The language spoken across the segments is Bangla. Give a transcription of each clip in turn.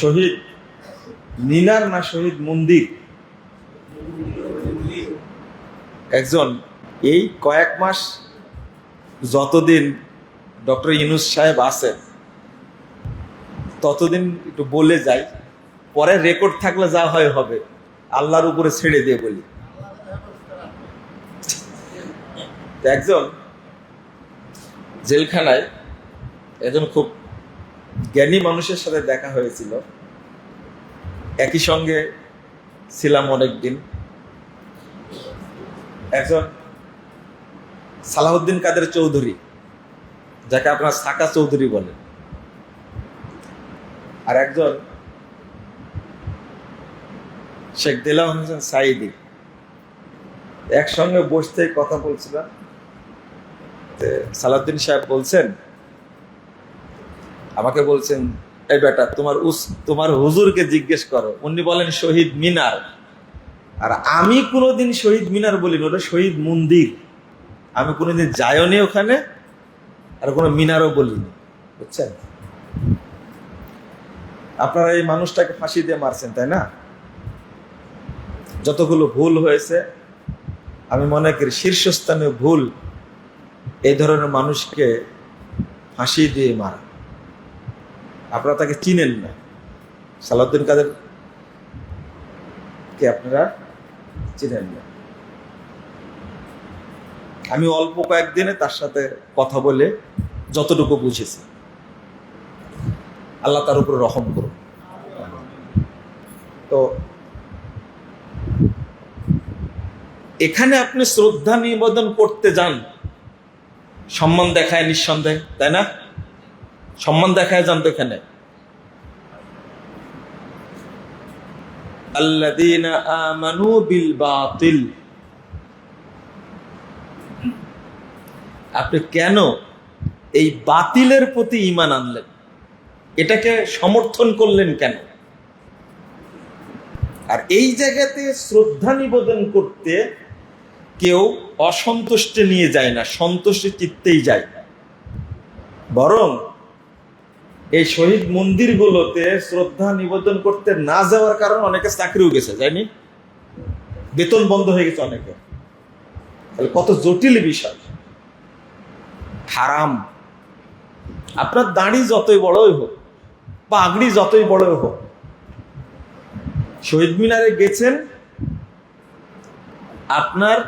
শহীদ মিনার না শহীদ মন্দির? একজন এই কয়েক মাস যতদিন ডক্টর ইনুস সাহেব আছেন, ততদিন একটু বলে যাই, পরে রেকর্ড থাকলে যা হয় হবে, আল্লাহর উপরে ছেড়ে দিয়ে বলি। একজন জেলখানায় একজন খুব জ্ঞানী মানুষের সাথে দেখা হয়েছিল। একই সঙ্গে ছিলাম অনেকদিন। একজন সালাহুদ্দিন কাদের চৌধুরী, যাকে আপনার সাকা চৌধুরী বলেন। আর একজন শেখ দিলাম হোসেন সাইদি একসঙ্গে বসতে কথা বলছিলাম। সালাউদ্দিন সাহেব বলছেন আমাকে বলছেন, এই বেটা, তোমার উস, তোমার হুজুরকে জিজ্ঞেস করো। উনি বলেন, শহীদ মিনার। আর আমি কোনোদিন শহীদ মিনার বলিনি, ওটা শহীদ মন্দির। আমি কোনোদিন যাইনি ওখানে, আর কোনো মিনারও বলিনি। বুঝছেন? আপনারা এই মানুষটাকে ফাঁসি দিয়ে মারছেন, তাই না? যতগুলো ভুল হয়েছে, আমি মনে করি শীর্ষস্থানীয় ভুল, এই ধরনের মানুষকে ফাঁসি দিয়ে মারা। আপনারা তাকে চিনেন না। সালাউদ্দিন কাদের কে আপনারা চিনেন না। আমি অল্প কয়েকদিনে তার সাথে কথা বলে যতটুকু বুঝেছি, আল্লাহ তার উপরে রহম করুন তো এখানে আপনি শ্রদ্ধা নিবেদন করতে যান, সম্মান দেখায় নিঃসন্দেহে, তাই না? সম্মান দেখায় যান তো এখানে বিল বাতিল আপনি কেন এই বাতিলের প্রতি ঈমান আনলেন? এটাকে সমর্থন করলেন কেন? আর এই জায়গাতে শ্রদ্ধা নিবেদন করতে কেউ অসন্তুষ্টে নিয়ে যায় না, সন্তুষ্টি চিত্তেই যায়। বরং এই শহীদ মন্দিরগুলোতে শ্রদ্ধা নিবেদন করতে না যাওয়ার কারণে অনেকে চাকরিও গেছে যায়নি বেতন বন্ধ হয়ে গেছে অনেকে। তাহলে কত জটিল বিষয়। হারাম। আপনার দাড়ি যতই বড়ই হোক বা পাগড়ি যতই বড়ই হোক, শহীদ মিনারে গেছেন, আপনার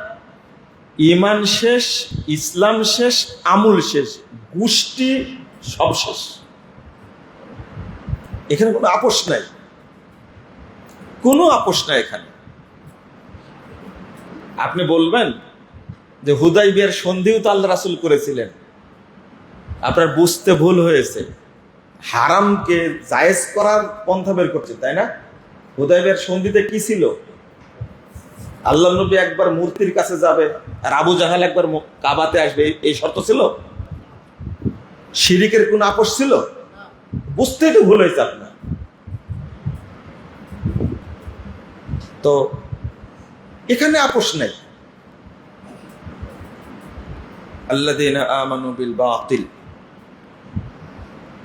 ইমান শেষ, ইসলাম শেষ, আমুল শেষ, গোষ্ঠী সব শেষ। এখানে কোনো আপোষ নাই। কোনো আপোষ নাই এখানে। আপনি বলবেন যে হুদাই বিয়ার সন্ধিও তো আল্লাহ রাসুল করেছিলেন। আপনার বুঝতে ভুল হয়েছে। হারামকে জায়েজ করার পন্থা বের করছে তাই না? হুদাই হুদাইবের সন্ধিতে কি ছিল? আল্লাহ নবী একবার মূর্তির কাছে যাবে, আর আবু জাহাল একবার কাবাতে আসবে এই শর্ত ছিল? শিরিকের কোন আপোষ ছিল? বুঝতেই তো ভুল হয়েছে আপনার। তো এখানে আপোষ নেই। আল্লাযীনা আমানু বাতিল।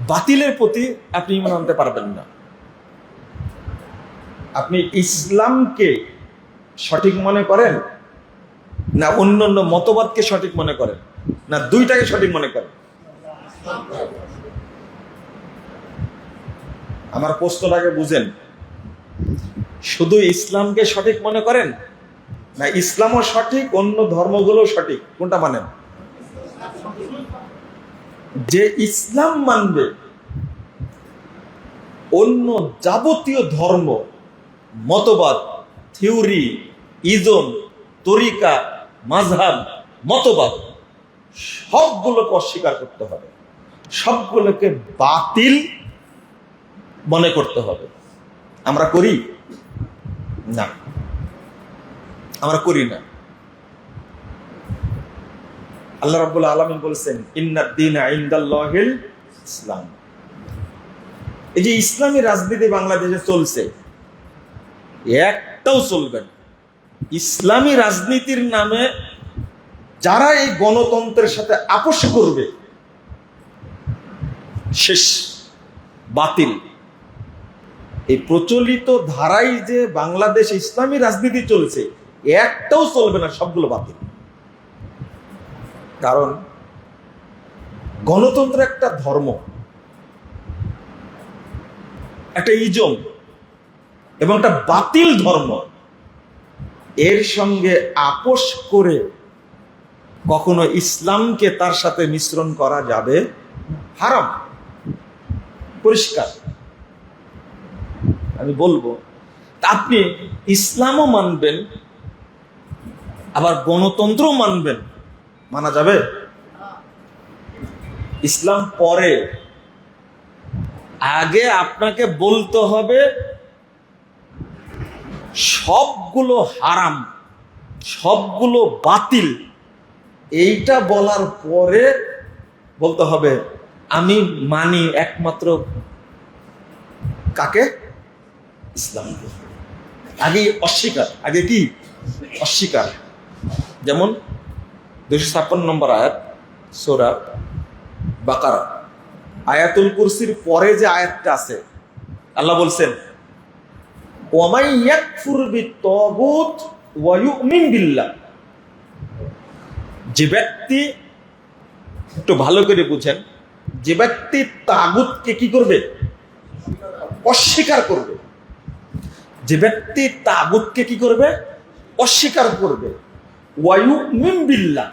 বাতিলের প্রতি আপনি ইমান আনতে পারবেন না। আপনি ইসলামকে সঠিক মনে করেন না অন্য অন্য মতবাদকে সঠিক মনে করেন? না দুইটাকে সঠিক মনে করেন? আমার প্রশ্নটাকে বুঝেন। শুধু ইসলামকে সঠিক মনে করেন? না, ইসলামও সঠিক, অন্য ধর্মগুলো সঠিক? কোনটা মানেন? যে ইসলাম মানবে, অন্য যাবতীয় ধর্ম, মতবাদ, থিওরি ইজম তরিকা, মাঝহাব, মতবাদ, সবগুলোকে অস্বীকার করতে হবে। সবগুলোকে বাতিল মনে করতে হবে। আমরা করি? না। আমরা করি না। আল্লাহ রাব্বুল আলামিন বলছেন ইন্নাদ্দিন ইনদাল্লাহিল ইসলাম। এই যে ইসলামী রাজনীতি বাংলাদেশে চলছে, একটাও চলবে না। ইসলামী রাজনীতির নামে যারা এই গণতন্ত্রের সাথে আপোষ করবে, শেষ, বাতিল। এই প্রচলিত ধারাই যে বাংলাদেশ ইসলামী রাজনীতি চলছে, একটাও চলবে না, সবগুলো বাতিল। কারণ গণতন্ত্র একটা ধর্ম, একটা ইজম, এবং একটা বাতিল ধর্ম। এর সঙ্গে আপোষ করে কখনো ইসলামকে তার সাথে মিশ্রণ করা যাবে হারাম, পরিষ্কার। আমি বলব আপনি ইসলামও মানবেন, আবার গণতন্ত্রও মানবেন। মানা যাবে? ইসলাম পরে। আগে আপনাকে বলতে হবে, সবগুলো হারাম, সবগুলো বাতিল। এইটা বলার পরে বলতে হবে, আমি মানি একমাত্র কাকে? ইসলামকে আগে অস্বীকার, আগে কি? অস্বীকার। যেমন দুশো ছাপ্পান্ন নম্বর আয়াত, সোরা বাকারা। আয়াতুল কুরসির পরে যে আয়াতটা আছে, আল্লাহ বলছেন যে ব্যক্তি একটু ভালো করে বুঝেন, যে ব্যক্তি তাগুতকে কি করবে? অস্বীকার করবে। যে ব্যক্তি তাগুতকে কি করবে? অস্বীকার করবে। ওয়ায়ু বিল্লাহ।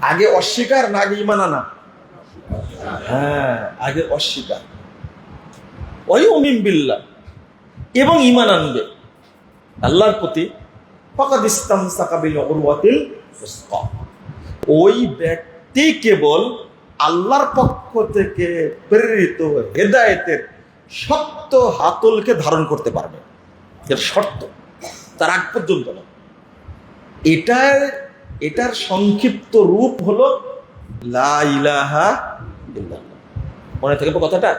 আগে অস্বীকার না আগে ইমান আনা? হ্যাঁ আগে অস্বীকার। ওয়ায়ু বিল্লাহ। এবং ইমান আনবে। আল্লাহর প্রতি ফকাদ ইসলাম সাকাবিল উসকা। ওই ব্যক্তি কেবল আল্লাহর পক্ষ থেকে প্রেরিত হেদায়েতের সত্য হাতলকে ধারণ করতে পারবে। এর শর্ত, তার আগ পর্যন্ত না এটার এটার সংক্ষিপ্ত রূপ হলো লাইলাহা। মনে থাকবে কথাটা?